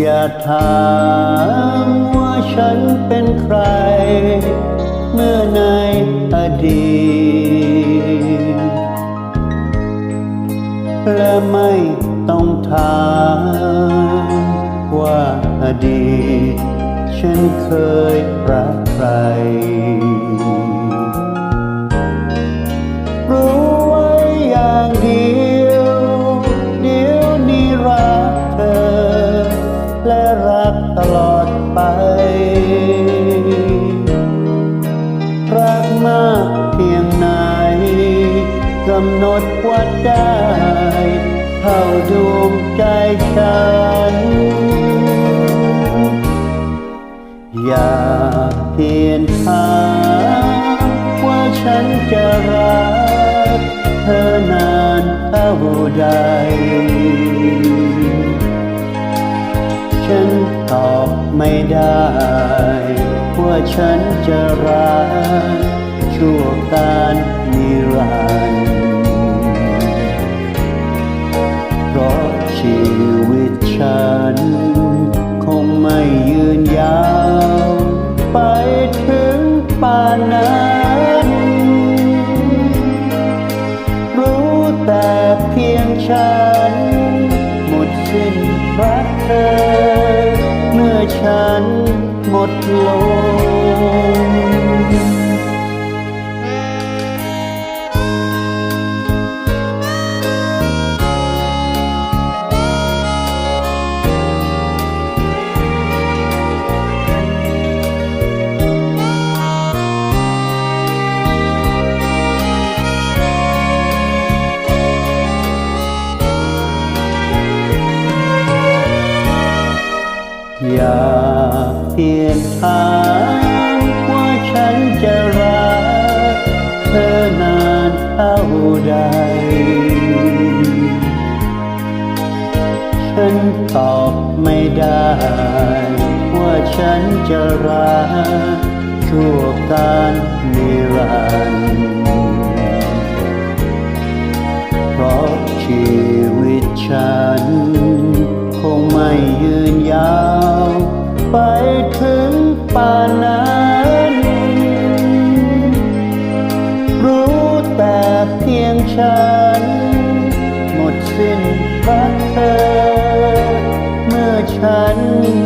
อย่าถามว่าฉันเป็นใคร เมื่อในอดีต และไม่ต้องถามว่าอดีต ฉันเคยรักใครำหนดวัดได้ เท่าดวงใจฉัน อย่าเพียนถามว่าฉันจะรัก เธอนานเท่าใด ฉันตอบไม่ได้ ว่าฉันจะรักชั่วการนิรันดร์ ฉัน หมดสิ้นรักเธอ เมื่อฉันหมดลม อย่าเพียงถามว่าฉันจะรักเธอนานเท่าใด ฉันตอบไม่ได้ว่าฉันจะรักชั่วการนิรันดร์ ฉัน หมดสิ้นรักเธอ เมื่อฉันห